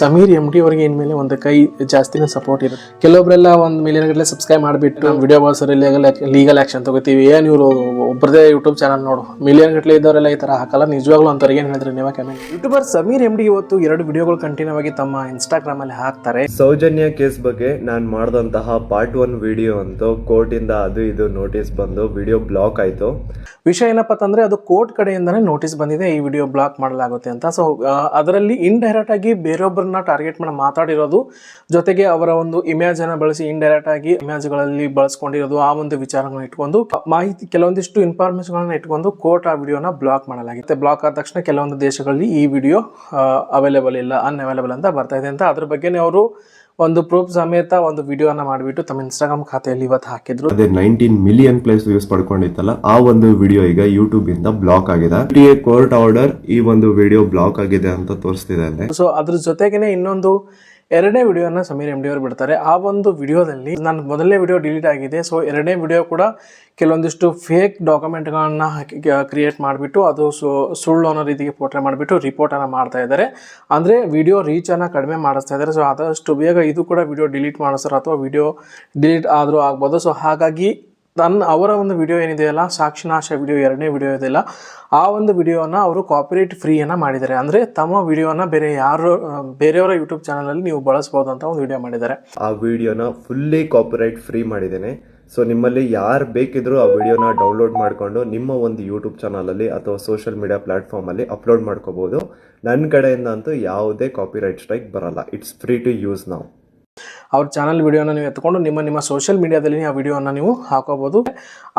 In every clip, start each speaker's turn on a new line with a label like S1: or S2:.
S1: Sameer M D ಅವರಿಗೆ ಇನ್ಮೇಲೆ ಒಂದು ಕೈ ಜಾಸ್ತಿನೇ ಸಪೋರ್ಟ್ ಇರುತ್ತೆ ಕೆಲವೊಬ್ಬರೆಲ್ಲ ಒಂದು ಮಿಲಿಯನ್ ಗಟ್ಟಲೆ ಸಬ್ಸ್ಕ್ರೈಬ್ ಮಾಡಿಬಿಟ್ಟು ವಿಡಿಯೋ ಬಳಸೋರು ಲೀಗಲ್ ಲೀಗಲ್ ಆಕ್ಷನ್ ತಗೋತೀವಿ. ಏನು ಇವರು ಒಬ್ಬರದೇ ಯೂಟ್ಯೂಬ್ ಚಾನಲ್ ನೋಡು. ಮಿಲಿಯನ್ ಗಟ್ಟಲೆ ಇದ್ದವರೆಲ್ಲ ಈ ಥರ ಹಾಕಲ್ಲ. ನಿಜವಾಗ್ಲೂ ಅಂತವ್ರಿಗೆ ಏನು ಹೇಳಿದ್ರೆ ನೀವೇ comment YouTuber Sameer M D ಇವತ್ತು ಎರಡು ವಿಡಿಯೋಗಳು ಕಂಟಿನ್ಯೂ ಆಗಿ ತಮ್ಮ ಇನ್ಸ್ಟಾಗ್ರಾಮ್ ಅಲ್ಲಿ ಹಾಕ್ತಾರೆ.
S2: ಸೌಜನ್ಯ ಕೇಸ್ ಬಗ್ಗೆ ನಾನು ಮಾಡಿದಂತಹ ಪಾರ್ಟ್ ಒನ್ ವಿಡಿಯೋ ಅಂತೂ ಕೋರ್ಟಿಂದ ಅದು ಇದು ನೋಟಿಸ್ ಬಂದು ವಿಡಿಯೋ ಬ್ಲಾಕ್ ಆಯಿತು.
S1: ವಿಷಯ ಏನಪ್ಪ ಅಂತಂದ್ರೆ ಅದು ಕೋರ್ಟ್ ಕಡೆಯಿಂದನೇ ನೋಟಿಸ್ ಬಂದಿದೆ. ಈ ವಿಡಿಯೋ ಬ್ಲಾಕ್ ಮಾಡಲಾಗುತ್ತೆ ಅಂತ. ಸೊ ಅದರಲ್ಲಿ ಇಂಡೈರೆಕ್ಟ್ ಆಗಿ ಬೇರೊಬ್ಬರನ್ನ ಟಾರ್ಗೆಟ್ ಮಾಡಿ ಮಾತಾಡಿರೋದು, ಜೊತೆಗೆ ಅವರ ಒಂದು ಇಮೇಜ್ ಅನ್ನ ಬಳಸಿ ಇಂಡೈರೆಕ್ಟ್ ಆಗಿ ಇಮೇಜ್ಗಳಲ್ಲಿ ಬಳಸ್ಕೊಂಡಿರೋದು ಆ ಒಂದು ವಿಚಾರಗಳನ್ನ ಇಟ್ಕೊಂಡು, ಮಾಹಿತಿ ಕೆಲವೊಂದಿಷ್ಟು ಇನ್ಫಾರ್ಮೇಶನ್ ಇಟ್ಕೊಂಡು ಕೋರ್ಟ್ ಆ ವಿಡಿಯೋನ ಬ್ಲಾಕ್ ಮಾಡಲಾಗಿದೆ ಬ್ಲಾಕ್ ಆದ ತಕ್ಷಣ ಕೆಲವೊಂದು ದೇಶಗಳಲ್ಲಿ ಈ ವಿಡಿಯೋ ಅವೈಲೇಬಲ್ ಇಲ್ಲ ಅನ್ಅವೈಲೇಬಲ್ ಅಂತ ಬರ್ತಾ ಇದೆ ಅಂತ. ಅದ್ರ ಬಗ್ಗೆನೇ ಅವರು ಒಂದು ಪ್ರೂಫ್ ಸಮೇತ ಒಂದು ವಿಡಿಯೋನ ಮಾಡಿಬಿಟ್ಟು ತಮ್ಮ ಇನ್ಸ್ಟಾಗ್ರಾಮ್ ಖಾತೆಯಲ್ಲಿ ಇವತ್ತು ಹಾಕಿದ್ರು.
S2: ಅದೇ ನೈನ್ಟೀನ್ ಮಿಲಿಯನ್ ಪ್ಲೇಸ್ ವ್ಯೂಸ್ ಪಡ್ಕೊಂಡಿತ್ತಲ್ಲ ಆ ಒಂದು ವಿಡಿಯೋ ಈಗ ಯೂಟ್ಯೂಬ್ ಇಂದ ಬ್ಲಾಕ್ ಆಗಿದೆ. ಕೋರ್ಟ್ ಆರ್ಡರ್ ಈ ಒಂದು ವಿಡಿಯೋ ಬ್ಲಾಕ್ ಆಗಿದೆ ಅಂತ ತೋರಿಸ್ತಿದೆ ಅಲ್ಲಿ.
S1: ಸೊ ಅದ್ರ ಜೊತೆಗೇನೆ ಇನ್ನೊಂದು ಎರಡನೇ ವಿಡಿಯೋನ ಸಮೀರ್ ಎಂ ಡಿ ಅವರು ಬಿಡ್ತಾರೆ. ಆ ಒಂದು ವಿಡಿಯೋದಲ್ಲಿ ನನ್ನ ಮೊದಲನೇ ವಿಡಿಯೋ ಡಿಲೀಟ್ ಆಗಿದೆ. ಸೊ ಎರಡನೇ ವಿಡಿಯೋ ಕೂಡ ಕೆಲವೊಂದಿಷ್ಟು ಫೇಕ್ ಡಾಕ್ಯುಮೆಂಟ್ಗಳನ್ನ ಕ್ರಿಯೇಟ್ ಮಾಡಿಬಿಟ್ಟು ಅದು ಸುಳ್ಳು ಅನ್ನೋ ರೀತಿಗೆ ಪೋಟ್ರೆ ಮಾಡಿಬಿಟ್ಟು ರಿಪೋರ್ಟನ್ನು ಮಾಡ್ತಾ ಇದ್ದಾರೆ. ಅಂದರೆ ವಿಡಿಯೋ ರೀಚನ್ನು ಕಡಿಮೆ ಮಾಡಿಸ್ತಾ ಇದ್ದಾರೆ. ಸೊ ಆದಷ್ಟು ಬೇಗ ಇದು ಕೂಡ ವಿಡಿಯೋ ಡಿಲೀಟ್ ಮಾಡಿಸ್ತಾರೆ ಅಥವಾ ವಿಡಿಯೋ ಡಿಲೀಟ್ ಆದರೂ ಆಗ್ಬೋದು. ಸೊ ಹಾಗಾಗಿ ತನ್ನ, ಅವರ ಒಂದು ವಿಡಿಯೋ ಏನಿದೆಯಲ್ಲ ಸಾಕ್ಷಿನಾಶ ವಿಡಿಯೋ ಎರಡನೇ ವಿಡಿಯೋ ಇದೆಯಲ್ಲ ಆ ಒಂದು ವಿಡಿಯೋನ ಅವರು ಕಾಪಿರೇಟ್ ಫ್ರೀಯನ್ನು ಮಾಡಿದ್ದಾರೆ. ಅಂದರೆ ತಮ್ಮ ವಿಡಿಯೋನ ಬೇರೆ ಯಾರು, ಬೇರೆಯವರ ಯೂಟ್ಯೂಬ್ ಚಾನಲಲ್ಲಿ ನೀವು ಬಳಸ್ಬೋದು ಅಂತ ಒಂದು ವಿಡಿಯೋ ಮಾಡಿದ್ದಾರೆ.
S2: ಆ ವಿಡಿಯೋನ ಫುಲ್ಲಿ ಕಾಪಿರೈಟ್ ಫ್ರೀ ಮಾಡಿದ್ದೇನೆ. ಸೊ ನಿಮ್ಮಲ್ಲಿ ಯಾರು ಬೇಕಿದ್ರೂ ಆ ವಿಡಿಯೋನ ಡೌನ್ಲೋಡ್ ಮಾಡಿಕೊಂಡು ನಿಮ್ಮ ಒಂದು ಯೂಟ್ಯೂಬ್ ಚಾನಲಲ್ಲಿ ಅಥವಾ ಸೋಷಿಯಲ್ ಮೀಡಿಯಾ ಪ್ಲಾಟ್ಫಾರ್ಮಲ್ಲಿ ಅಪ್ಲೋಡ್ ಮಾಡ್ಕೋಬೋದು. ನನ್ನ ಕಡೆಯಿಂದ ಅಂತೂ ಯಾವುದೇ ಕಾಪಿರೈಟ್ ಸ್ಟ್ರೈಕ್ ಬರಲ್ಲ. ಇಟ್ಸ್ ಫ್ರೀ ಟು ಯೂಸ್ ನಾವು
S1: ಅವ್ರ ಚಾನಲ್ ವಿಡಿಯೋನ ನೀವು ಎತ್ಕೊಂಡು ನಿಮ್ಮ ನಿಮ್ಮ ಸೋಷಿಯಲ್ ಮೀಡಿಯಾದಲ್ಲಿ ಆ ವಿಡಿಯೋನ ನೀವು ಹಾಕೋಬಹುದು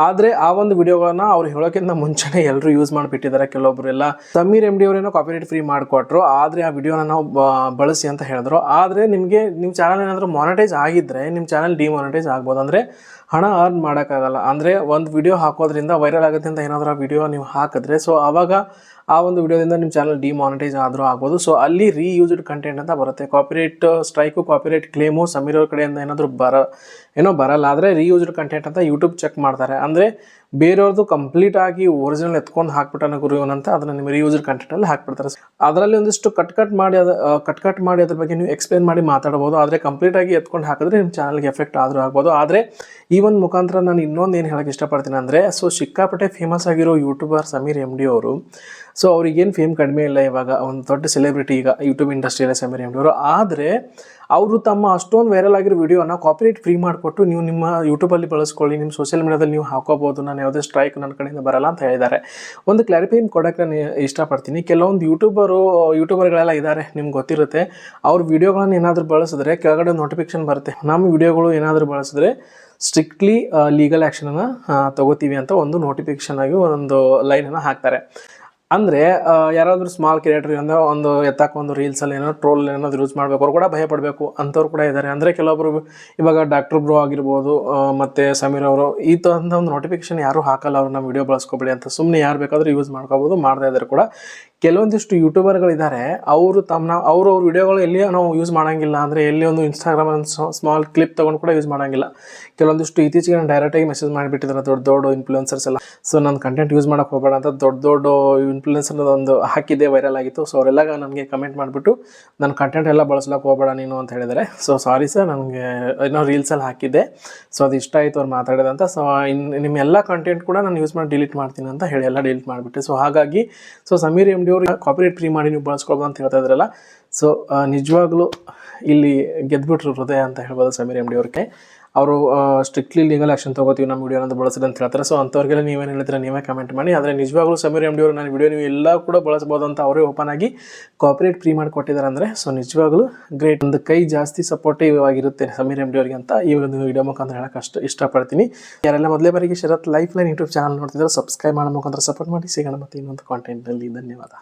S1: ಆದರೆ ಆ ಒಂದು ವಿಡಿಯೋಗಳನ್ನ ಅವ್ರು ಹೇಳೋಕ್ಕಿಂತ ಮುಂಚೆನೇ ಎಲ್ಲರೂ ಯೂಸ್ ಮಾಡಿಬಿಟ್ಟಿದ್ದಾರೆ. ಕೆಲವೊಬ್ಬರೆಲ್ಲ ಸಮೀರ್ ಎಂ ಡಿ ಅವರೇನೋ ಕಾಪಿರೈಟ್ ಫ್ರೀ ಮಾಡಿಕೊಟ್ರು. ಆದರೆ ಆ ವಿಡಿಯೋನ ನಾವು ಬಳಸಿ ಅಂತ ಹೇಳಿದ್ರು. ಆದರೆ ನಿಮಗೆ ನಿಮ್ಮ ಚಾನಲ್ ಏನಾದರೂ ಮಾನಿಟೈಸ್ ಆಗಿದ್ದರೆ ನಿಮ್ಮ ಚಾನಲ್ ಡಿಮಾನಿಟೈಸ್ ಆಗ್ಬೋದು. ಅಂದರೆ ಹಣ ಅರ್ನ್ ಮಾಡೋಕ್ಕಾಗಲ್ಲ. ಅಂದರೆ ಒಂದು ವಿಡಿಯೋ ಹಾಕೋದ್ರಿಂದ ವೈರಲ್ ಆಗುತ್ತೆ ಅಂತ ಏನಾದರೂ ಆ ವಿಡಿಯೋ ನೀವು ಹಾಕಿದ್ರೆ ಸೊ ಆವಾಗ ಆ ಒಂದು ವಿಡಿಯೋದಿಂದ ನಿಮ್ಮ ಚಾನಲ್ ಡಿಮಾನಿಟೈಸ್ ಆದರೂ ಆಗ್ಬೋದು. ಸೊ ಅಲ್ಲಿ ರೀಯೂಸ್ಡ್ ಕಂಟೆಂಟ್ ಅಂತ ಬರುತ್ತೆ. Copyright strike copyright claim Sameer ಅವ್ರ ಕಡೆಯಿಂದ ಏನಾದರೂ ಬರ, ಏನೋ ಬರಲ್ಲ. ಆದರೆ ರೀಯೂಸ್ಡ್ ಕಂಟೆಂಟ್ ಅಂತ ಯೂಟ್ಯೂಬ್ ಚೆಕ್ ಮಾಡ್ತಾರೆ. ಅಂದರೆ ಬೇರೆಯವ್ರದ್ದು ಕಂಪ್ಲೀಟ್ ಆಗಿ ಒರಿಜಿನಲ್ ಎತ್ಕೊಂಡು ಹಾಕ್ಬಿಟ್ಟಾನ ಗುರು ಏನಂತ ಅದನ್ನು ನಿಮ್ಮ ರೀಯೂಸ್ಡ್ ಕಂಟೆಂಟಲ್ಲಿ ಹಾಕ್ಬಿಡ್ತಾರೆ. ಅದರಲ್ಲಿ ಒಂದಿಷ್ಟು ಕಟ್ ಕಟ್ ಮಾಡಿ ಅದು ಕಟ್ ಕಟ್ ಮಾಡಿ ಅದ್ರ ಬಗ್ಗೆ ನೀವು ಎಕ್ಸ್ಪ್ಲೇನ್ ಮಾಡಿ ಮಾತಾಡ್ಬೋದು. ಆದರೆ ಕಂಪ್ಲೀಟಾಗಿ ಎತ್ಕೊಂಡು ಹಾಕಿದ್ರೆ ನಿಮ್ಮ ಚಾನಲ್ಗೆ ಎಫೆಕ್ಟ್ ಆದರೂ ಆಗ್ಬೋದು. ಆದರೆ ಈ ಒಂದು ಮುಖಾಂತರ ನಾನು ಇನ್ನೊಂದು ಏನು ಹೇಳೋಕ್ಕೆ ಇಷ್ಟಪಡ್ತೀನಿ ಅಂದರೆ ಸೊ ಸಿಕ್ಕಾಪಟ್ಟೆ ಫೇಮಸ್ ಆಗಿರೋ ಯೂಟ್ಯೂಬರ್ ಸಮೀರ್ ಎಂ ಡಿ ಅವರು. ಸೊ ಅವ್ರಿಗೇನು ಫೇಮ್ ಕಡಿಮೆ ಇಲ್ಲ ಇವಾಗ ಒಂದು ದೊಡ್ಡ ಸೆಲೆಬ್ರಿಟಿ ಈಗ ಯೂಟ್ಯೂಬ್ ಇಂಡಸ್ಟ್ರಿಯಲ್ಲೇ ಸಮೀರ್ ಎಂ ಡಿ ಅವರು. ಆದರೆ ಅವರು ತಮ್ಮ ಅಷ್ಟೊಂದು ವೈರಲ್ ಆಗಿರೋ ವಿಡಿಯೋನ ಕಾಪಿರೇಟ್ ಫ್ರೀ ಮಾಡಿಕೊಟ್ಟು ನೀವು ನಿಮ್ಮ ಯೂಟ್ಯೂಬಲ್ಲಿ ಬಳಸ್ಕೊಳ್ಳಿ, ನಿಮ್ಮ ಸೋಷಿಯಲ್ ಮೀಡಿಯಾದಲ್ಲಿ ನೀವು ಹಾಕೋಬೋದು, ನಾನು ಯಾವುದೇ ಸ್ಟ್ರೈಕ್ ನನ್ನ ಕಡೆಯಿಂದ ಬರಲ್ಲ ಅಂತ ಹೇಳಿದ್ದಾರೆ. ಒಂದು ಕ್ಲಾರಿಫೈ ಕೊಡೋಕ್ಕೆ ನಾನು ಇಷ್ಟಪಡ್ತೀನಿ. ಕೆಲವೊಂದು ಯೂಟ್ಯೂಬರು ಯೂಟ್ಯೂಬರ್ಗಳೆಲ್ಲ ಇದ್ದಾರೆ ನಿಮ್ಗೆ ಗೊತ್ತಿರುತ್ತೆ. ಅವ್ರ ವಿಡಿಯೋಗಳನ್ನ ಏನಾದರೂ ಬಳಸಿದ್ರೆ ಕೆಳಗಡೆ ನೋಟಿಫಿಕೇಶನ್ ಬರುತ್ತೆ. ನಮ್ಮ ವಿಡಿಯೋಗಳು ಏನಾದರೂ ಬಳಸಿದ್ರೆ ಸ್ಟ್ರಿಕ್ಟ್ಲಿ ಲೀಗಲ್ ಆ್ಯಕ್ಷನನ್ನು ತಗೋತೀವಿ ಅಂತ ಒಂದು ನೋಟಿಫಿಕೇಶನ್ ಆಗಿ ಒಂದು ಲೈನನ್ನು ಹಾಕ್ತಾರೆ. ಅಂದರೆ ಯಾರಾದರೂ ಸ್ಮಾಲ್ ಕ್ರಿಯೇಟರ್ ಅಂದರೆ ಒಂದು ಎತ್ತಾಕ ಒಂದು ರೀಲ್ಸಲ್ಲಿ ಏನೋ ಟ್ರೋಲ್ ಏನಾದ್ರು ಯೂಸ್ ಮಾಡಬೇಕು ಅವ್ರು ಕೂಡ ಭಯ ಪಡಬೇಕು. ಅಂಥವ್ರು ಕೂಡ ಇದ್ದಾರೆ ಅಂದರೆ ಕೆಲವೊಬ್ರು ಇವಾಗ ಡಾಕ್ಟರ್ ಬ್ರೋ ಆಗಿರ್ಬೋದು ಮತ್ತು ಸಮೀರ್ ಅವರು, ಈ ಥರದ ಒಂದು ನೋಟಿಫಿಕೇಶನ್ ಯಾರೂ ಹಾಕಲ್ಲ. ಅವ್ರನ್ನ ವಿಡಿಯೋ ಬಳಸ್ಕೊಬೇಡಿ ಅಂತ ಸುಮ್ಮನೆ ಯಾರು ಬೇಕಾದರೂ ಯೂಸ್ ಮಾಡ್ಕೋಬೋದು ಮಾಡದೇ ಇದ್ದಾರೆ ಕೂಡ. ಕೆಲವೊಂದಿಷ್ಟು ಯೂಟ್ಯೂಬರ್ಗಳಿದ್ದಾರೆ, ಅವರು ತಮ್ಮ ಅವರು ಅವ್ರ ವಿಡಿಯೋಗಳು ಎಲ್ಲಿ ನಾವು ಯೂಸ್ ಮಾಡಂಗಿಲ್ಲ ಅಂದರೆ ಎಲ್ಲಿ ಒಂದು ಇನ್ಸ್ಟಾಗ್ರಾಮ್ ಒಂದು ಸ್ಮಾಲ್ ಕ್ಲಿಪ್ ತೊಗೊಂಡು ಕೂಡ ಯೂಸ್ ಮಾಡಂಗಿಲ್ಲ. ಕೆಲವೊಂದಿಷ್ಟು ಇತ್ತೀಚೆಗೆ ನಾನು ಡೈರೆಕ್ಟಾಗಿ ಮೆಸೇಜ್ ಮಾಡಿಬಿಟ್ಟಿದ್ದಾರೆ ದೊಡ್ಡ ದೊಡ್ಡ ಇನ್ಫ್ಲುಯೆನ್ಸರ್ಸ್ ಎಲ್ಲ. ಸೊ ನನ್ನ ಕಂಟೆಂಟ್ ಯೂಸ್ ಮಾಡೋಕೆ ಹೋಗಬೇಡ ಅಂತ ದೊಡ್ಡ ದೊಡ್ಡ ಇನ್ಫ್ಲುಯೆನ್ಸರ್ ಒಂದು ಹಾಕಿದ್ದೆ ವೈರಲ್ ಆಗಿತ್ತು. ಸೊ ಅವರೆಲ್ಲ ನನಗೆ ಕಮೆಂಟ್ ಮಾಡಿಬಿಟ್ಟು ನನ್ನ ಕಂಟೆಂಟ್ ಎಲ್ಲ ಬಳಸ್ಲಕ್ಕೆ ಹೋಗಬೇಡ ನೀನು ಅಂತ ಹೇಳಿದರೆ ಸೊ ಸಾರಿ ಸರ್ ನನಗೆ ಏನೋ ರೀಲ್ಸಲ್ಲಿ ಹಾಕಿದ್ದೆ. ಸೊ ಅದು ಇಷ್ಟ ಆಯಿತು ಅವ್ರು ಮಾತಾಡಿದಂತ ಸೊ ಇನ್ನು ನಿಮ್ಮ ಎಲ್ಲ ಕಂಟೆಂಟ್ ಕೂಡ ನಾನು ಯೂಸ್ ಮಾಡಿ ಡಿಲೀಟ್ ಮಾಡ್ತೀನಿ ಅಂತ ಹೇಳಿ, ಎಲ್ಲ ಡಿಲೀಟ್ ಮಾಡಿಬಿಟ್ಟೆ. ಸೊ ಹಾಗಾಗಿ ಸೊ ಸಮೀರ್ ಎಂ ಡಿ ಅವರು ಕಾಪಿರೇಟ್ ಫ್ರೀ ಮಾಡಿ ನೀವು ಬಳಸ್ಕೊಳ್ಬೋದು ಅಂತ ಹೇಳ್ತಾ ಇದ್ರಲ್ಲ. ಸೊ ನಿಜವಾಗ್ಲೂ ಇಲ್ಲಿ ಗೆದ್ದುಬಿಟ್ರು ಹೃದಯ ಅಂತ ಹೇಳ್ಬೋದು ಸಮೀರ್ ಎಂ ಡಿ ಅವ್ರಿಗೆ. ಅವರು ಸ್ಟ್ರಿಕ್ಟ್ಲಿ ಲೀಗಲ್ ಆಕ್ಷನ್ ತಗೋತೀವಿ ನಮ್ಮ ವಿಡಿಯೋ ಅಂತ ಬಳಸಿದ್ರೆ ಅಂತ ಹೇಳ್ತಾರೆ. ಸೊ ಅಂಥವ್ರಿಗೆಲ್ಲ ನೀವೇನು ಹೇಳ್ತೀರಾ ನೀವೇ ಕಮೆಂಟ್ ಮಾಡಿ. ಆದರೆ ನಿಜವಾಗ್ಲೂ ಸಮೀರ್ ಎಂ ಡಿ ಅವರು ನನ್ನ ವಿಡಿಯೋ ನೀವು ಎಲ್ಲ ಕೂಡ ಬಳಸ್ಬೋದು ಅಂತ ಅವರೇ ಓಪನ್ ಆಗಿ ಕಾಪರೇಟ್ ಫ್ರೀ ಮಾಡಿ ಕೊಟ್ಟಿದ್ದಾರೆ ಅಂದರೆ ಸೊ ನಿಜವಾಗ್ಲೂ ಗ್ರೇಟ್ ಒಂದು ಕೈ ಜಾಸ್ತಿ ಸಪೋರ್ಟಿವ್ ಆಗಿರುತ್ತೆ ಸಮೀರ್ ಎಂ ಡಿ ಅವರಿಗೆ ಅಂತ ಈ ಒಂದು ವಿಡಿಯೋ ಮುಖಾಂತರ ಹೇಳಕ್ಕೆ ಅಷ್ಟು ಇಷ್ಟಪಡ್ತೀನಿ. ಯಾರೆಲ್ಲ ಮೊದಲೇ ಬಾರಿಗೆ Sharath life line YouTube channel ನೋಡ್ತಿದ್ದಾರೆ ಸಬ್ಸ್ಕ್ರೈಬ್ ಮಾಡೋ ಮುಖಾಂತರ ಸಪೋರ್ಟ್ ಮಾಡಿ. ಸಿಗೋಣ ಮತ್ತೆ ಇನ್ನೊಂದು ಕಾಂಟೆಂಟ್ನಲ್ಲಿ ಧನ್ಯವಾದ.